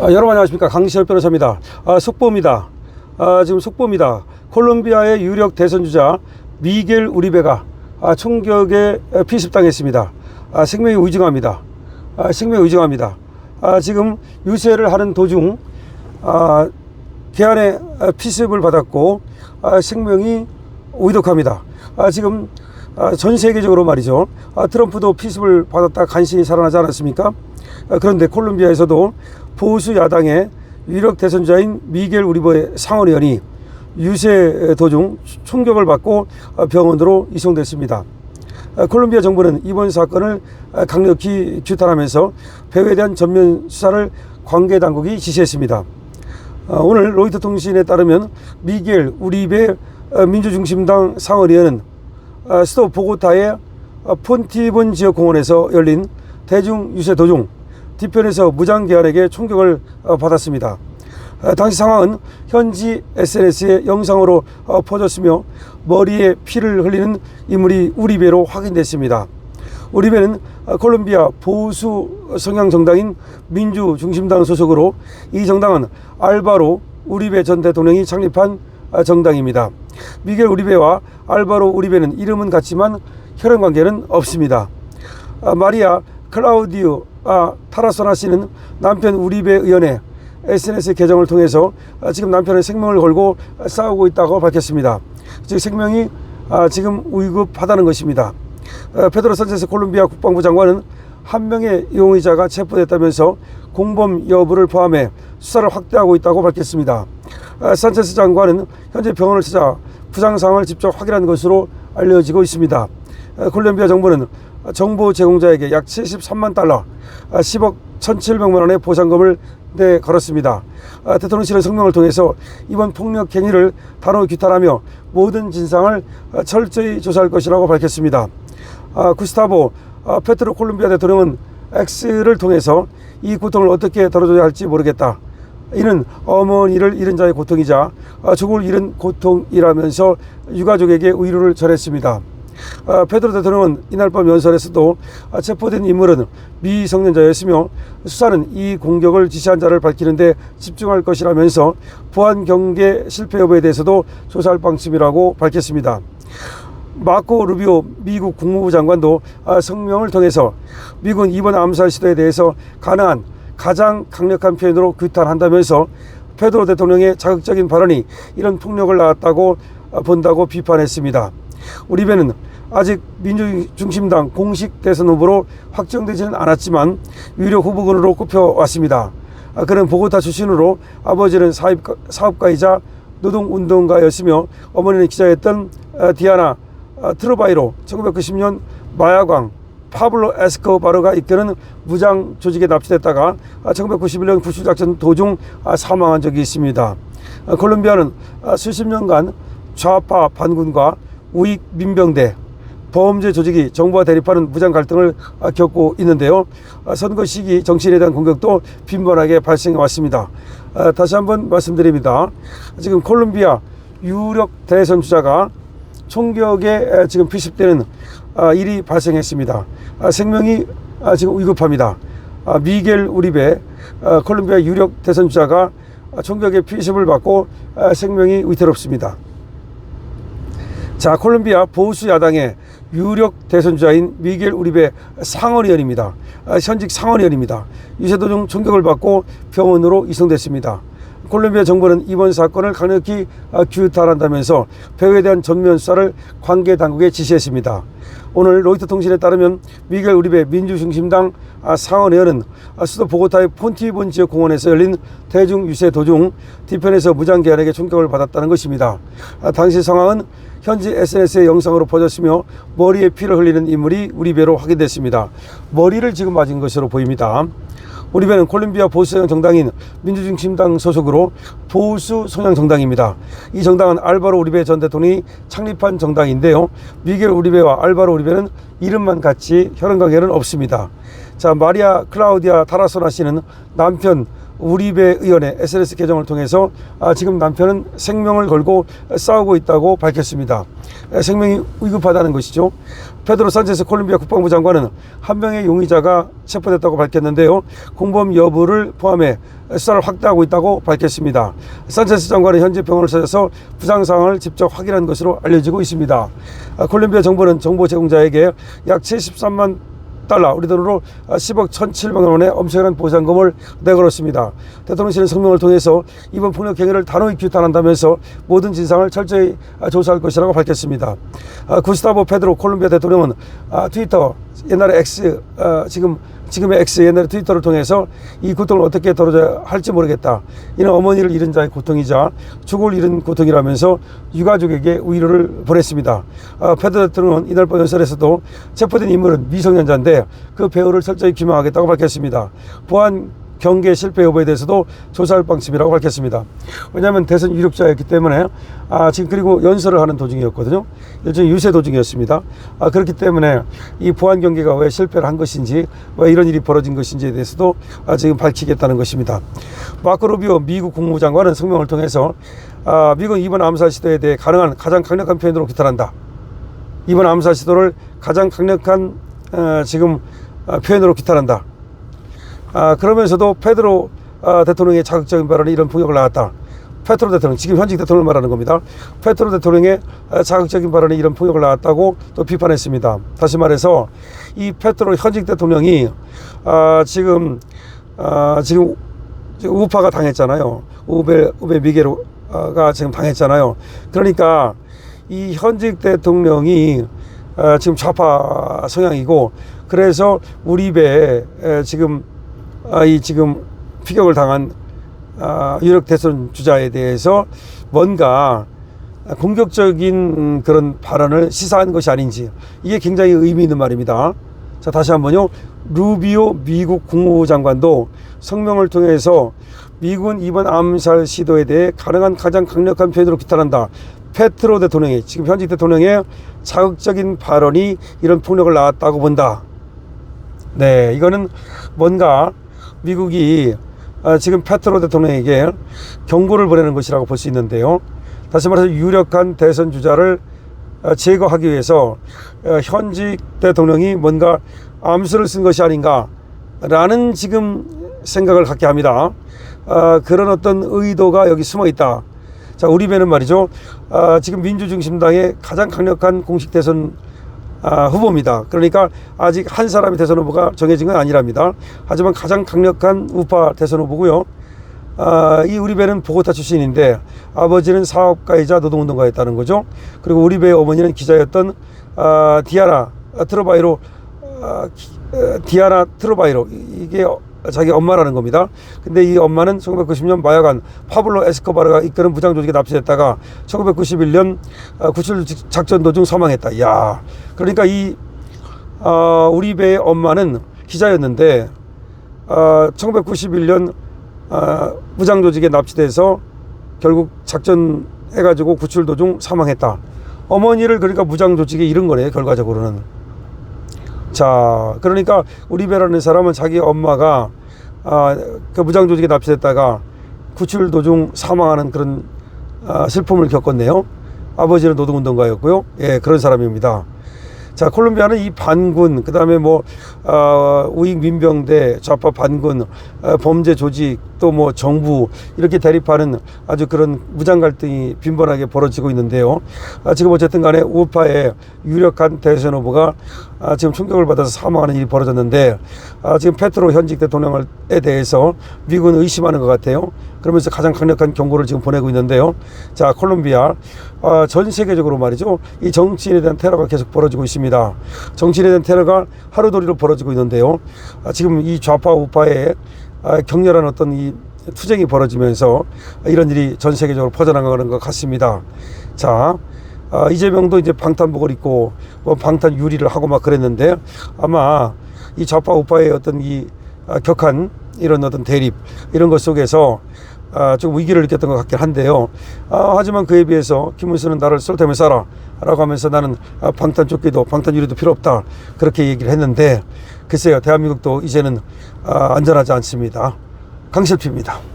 아, 여러분 안녕하십니까 강시열 변호사입니다. 아, 속보입니다. 아, 지금 속보입니다. 콜롬비아의 유력 대선 주자 미겔 우리베가 아, 총격에 피습당했습니다. 아, 생명이 의중합니다. 아, 생명이 의중합니다. 아, 지금 유세를 하는 도중 아, 개안에 아, 피습을 받았고 아, 생명이 오이독합니다. 아, 지금 아, 전 세계적으로 말이죠. 아, 트럼프도 피습을 받았다 간신히 살아나지 않았습니까? 아, 그런데 콜롬비아에서도 보수 야당의 유력 대선자인 미겔 우리버의 상원의원이 유세 도중 총격을 받고 아, 병원으로 이송됐습니다. 아, 콜롬비아 정부는 이번 사건을 아, 강력히 규탄하면서 배후에 대한 전면 수사를 관계 당국이 지시했습니다. 어, 오늘 로이터 통신에 따르면 미겔 우리베 어, 민주중심당 상원의원은 어, 수도 보고타의 어, 폰티본 지역 공원에서 열린 대중 유세 도중 뒤편에서 무장기관에게 총격을 어, 받았습니다. 어, 당시 상황은 현지 SNS에 영상으로 어, 퍼졌으며 머리에 피를 흘리는 인물이 우리베로 확인됐습니다. 우리베는 어, 콜롬비아 보수 성향 정당인 민주중심당 소속으로 이 정당은 알바로 우리베 전 대통령이 창립한 어, 정당입니다. 미겔 우리베와 알바로 우리베는 이름은 같지만 혈연 관계는 없습니다. 아, 마리아 클라우디오 아, 타라소나 씨는 남편 우리베 의원의 SNS 계정을 통해서 아, 지금 남편의 생명을 걸고 아, 싸우고 있다고 밝혔습니다. 즉 생명이 아, 지금 위급하다는 것입니다. 어, 페드로 산체스 콜롬비아 국방부 장관은 한 명의 용의자가 체포됐다면서 공범 여부를 포함해 수사를 확대하고 있다고 밝혔습니다. 아, 산체스 장관은 현재 병원을 찾아 부상 상황을 직접 확인한 것으로 알려지고 있습니다. 아, 콜롬비아 정부는 정보 제공자에게 약 73만 달러, 아, 10억 1,700만 원의 보상금을 내 걸었습니다. 아, 대통령실의 성명을 통해서 이번 폭력 행위를 단호 규탄하며 모든 진상을 아, 철저히 조사할 것이라고 밝혔습니다. 아, 구스타보 아, 페트로 콜롬비아 대통령은 X를 통해서 이 고통을 어떻게 덜어줘야 할지 모르겠다. 이는 어머니를 잃은 자의 고통이자 아, 조국을 잃은 고통이라면서 유가족에게 위로를 전했습니다. 아, 페드로 대통령은 이날 밤 연설에서도 아, 체포된 인물은 미성년자였으며 수사는 이 공격을 지시한 자를 밝히는데 집중할 것이라면서 보안 경계 실패 여부에 대해서도 조사할 방침이라고 밝혔습니다. 마코 루비오 미국 국무부 장관도 아, 성명을 통해서 미국은 이번 암살 시도에 대해서 가능한 가장 강력한 표현으로 규탄한다면서 페드로 대통령의 자극적인 발언이 이런 폭력을 낳았다고 아, 본다고 비판했습니다. 우리 배는 아직 민주중심당 공식 대선 후보로 확정되지는 않았지만 유력 후보군으로 꼽혀왔습니다. 아, 그는 보고타 출신으로 아버지는 사업가, 사업가이자 노동운동가였으며 어머니는 기자였던 아, 디아나 아, 트로바이로 1990년 마야광 파블로 에스코바르가 이끄는 무장 조직에 납치됐다가 아, 1991년 구출작전 도중 아, 사망한 적이 있습니다. 아, 콜롬비아는 아, 수십 년간 좌파 반군과 우익 민병대 범죄 조직이 정부와 대립하는 무장 갈등을 아, 겪고 있는데요. 아, 선거 시기 정치인에 대한 공격도 빈번하게 발생해 왔습니다. 아, 다시 한번 말씀드립니다. 지금 콜롬비아 유력 대선 주자가 총격에 에, 지금 피습되는 아, 일이 발생했습니다. 아, 생명이 아, 지금 위급합니다. 아, 미겔 우리베 아, 콜롬비아 유력 대선 주자가 아, 총격에 피습을 받고 아, 생명이 위태롭습니다. 자, 콜롬비아 보수 야당의 유력 대선주자인 미겔 우리베 상원의원입니다. 아, 현직 상원의원입니다. 유세 도중 총격을 받고 병원으로 이송됐습니다. 콜롬비아 정부는 이번 사건을 강력히 아, 규탄한다면서 배후에 대한 전면 수사를 관계 당국에 지시했습니다. 오늘 로이터 통신에 따르면 미겔 우리베 민주중심당 아, 상원의원은 아, 수도 보고타의 폰티본 지역 공원에서 열린 대중 유세 도중 뒤편에서 무장기관에게 총격을 받았다는 것입니다. 아, 당시 상황은 현지 SNS의 영상으로 퍼졌으며 머리에 피를 흘리는 인물이 우리배로 확인됐습니다. 머리를 지금 맞은 것으로 보입니다. 우리 배는 콜롬비아 보수 성향 정당인 민주중심당 소속으로 보수 성향 정당입니다. 이 정당은 알바로 우리베 전 대통령이 창립한 정당인데요. 미겔 우리베와 알바로 우리베는 이름만 같이 혈연 관계는 없습니다. 자, 마리아 클라우디아 타라소나 씨는 남편 우리배 의원의 SNS 계정을 통해서 아, 지금 남편은 생명을 걸고 싸우고 있다고 밝혔습니다. 에, 생명이 위급하다는 것이죠. 페드로 산체스 콜롬비아 국방부 장관은 한 명의 용의자가 체포됐다고 밝혔는데요. 공범 여부를 포함해 수사를 확대하고 있다고 밝혔습니다. 산체스 장관은 현재 병원을 찾아서 부상 상황을 직접 확인한 것으로 알려지고 있습니다. 아, 콜롬비아 정부는 정보 제공자에게 약 73만 달러 우리 돈으로 10억 1,700만 원의 엄청난 보상금을 내걸었습니다. 대통령실은 성명을 통해서 이번 폭력 행위를 단호히 규탄한다면서 모든 진상을 철저히 조사할 것이라고 밝혔습니다. 아, 구스타보 페드로 콜롬비아 대통령은 아, 트위터 옛날에 X 아, 지금 지금의 X 옛날에 트위터를 통해서 이 고통을 어떻게 덜어야 할지 모르겠다. 이는 어머니를 잃은 자의 고통이자 죽을 잃은 고통이라면서 유가족에게 위로를 보냈습니다. 아, 대통령은 이날 밤 연설에서도 체포된 인물은 미성년자인데 그 배우를 철저히 규명하겠다고 밝혔습니다. 보안 경계 실패 여부에 대해서도 조사할 방침이라고 밝혔습니다. 왜냐하면 대선 유력자였기 때문에 아, 지금 그리고 연설을 하는 도중이었거든요. 일종의 유세 도중이었습니다. 아, 그렇기 때문에 이 보안 경계가 왜 실패를 한 것인지 왜 이런 일이 벌어진 것인지에 대해서도 아, 지금 밝히겠다는 것입니다. 마크 루비오 미국 국무부 장관은 성명을 통해서 아, 미국 이번 암살 시도에 대해 가능한 가장 강력한 표현으로 규탄한다. 이번 암살 시도를 가장 강력한 어, 지금 어, 표현으로 규탄한다. 아, 그러면서도 페드로 아, 대통령의 자극적인 발언이 이런 폭력을 낳았다. 페트로 대통령, 지금 현직 대통령을 말하는 겁니다. 페트로 대통령의 아, 자극적인 발언이 이런 폭력을 낳았다고 또 비판했습니다. 다시 말해서 이 페트로 현직 대통령이 아, 지금 아, 지금 우파가 당했잖아요. 우베 우베 미게로가 지금 당했잖아요. 그러니까 이 현직 대통령이 아, 지금 좌파 성향이고 그래서 우리 배에 지금 아, 이 지금 피격을 당한 아, 유력 대선 주자에 대해서 뭔가 공격적인 그런 발언을 시사한 것이 아닌지 이게 굉장히 의미 있는 말입니다. 자 다시 한번요. 루비오 미국 국무부 장관도 성명을 통해서 미국은 이번 암살 시도에 대해 가능한 가장 강력한 표현으로 규탄한다. 페트로 대통령이 지금 현직 대통령의 자극적인 발언이 이런 폭력을 낳았다고 본다. 네, 이거는 뭔가 미국이 아, 지금 페트로 대통령에게 경고를 보내는 것이라고 볼 수 있는데요. 다시 말해서 유력한 대선 주자를 아, 제거하기 위해서 어, 현직 대통령이 뭔가 암수를 쓴 것이 아닌가라는 지금 생각을 갖게 합니다. 아, 그런 어떤 의도가 여기 숨어 있다. 자, 우리 배는 말이죠. 지금 민주중심당의 가장 강력한 공식 대선 아, 후보입니다. 그러니까 아직 한 사람이 대선 후보가 정해진 건 아니랍니다. 하지만 가장 강력한 우파 대선 후보고요. 아, 이 우리 배는 보고타 출신인데 아버지는 사업가이자 노동운동가였다는 거죠. 그리고 우리 배의 어머니는 기자였던 아, 디아나 트로바이로 아, 어, 디아나 트로바이로 이게 자기 엄마라는 겁니다. 근데 이 엄마는 1990년 마약관 파블로 에스코바르가 이끄는 무장 조직에 납치됐다가 1991년 어, 구출 작전 도중 사망했다. 야, 그러니까 이 어, 우리 배의 엄마는 기자였는데 어, 1991년 어, 무장 조직에 납치돼서 결국 작전 해가지고 구출 도중 사망했다. 어머니를 그러니까 무장 조직에 잃은 거네요. 결과적으로는. 자, 그러니까 우리 배라는 사람은 자기 엄마가 아, 그 무장 조직에 납치됐다가 구출 도중 사망하는 그런 아, 슬픔을 겪었네요. 아버지는 노동운동가였고요. 예, 그런 사람입니다. 자, 콜롬비아는 이 반군, 그 다음에 뭐, 어, 우익 민병대, 좌파 반군, 어, 범죄 조직, 또 뭐 정부, 이렇게 대립하는 아주 그런 무장 갈등이 빈번하게 벌어지고 있는데요. 아, 지금 어쨌든 간에 우파의 유력한 대선 후보가 아, 지금 충격을 받아서 사망하는 일이 벌어졌는데, 아, 지금 페트로 현직 대통령에 대해서 미국은 의심하는 것 같아요. 그러면서 가장 강력한 경고를 지금 보내고 있는데요. 자, 콜롬비아, 아, 전 세계적으로 말이죠. 이 정치인에 대한 테러가 계속 벌어지고 있습니다. 정치인에 대한 테러가 하루도리로 벌어지고 있는데요. 아, 지금 이 좌파 우파의 아, 격렬한 어떤 이 투쟁이 벌어지면서 이런 일이 전 세계적으로 퍼져나가는 것 같습니다. 자, 아, 이재명도 이제 방탄복을 입고 뭐 방탄 유리를 하고 막 그랬는데 아마 이 좌파 우파의 어떤 이 아, 격한 이런 어떤 대립 이런 것 속에서 아, 좀 위기를 느꼈던 것 같긴 한데요. 아, 하지만 그에 비해서 김문수는 나를 쏠테면 쏴라 라고 하면서 나는 아, 방탄 조끼도 방탄 유리도 필요 없다 그렇게 얘기를 했는데 글쎄요 대한민국도 이제는 아, 안전하지 않습니다. 강실피입니다.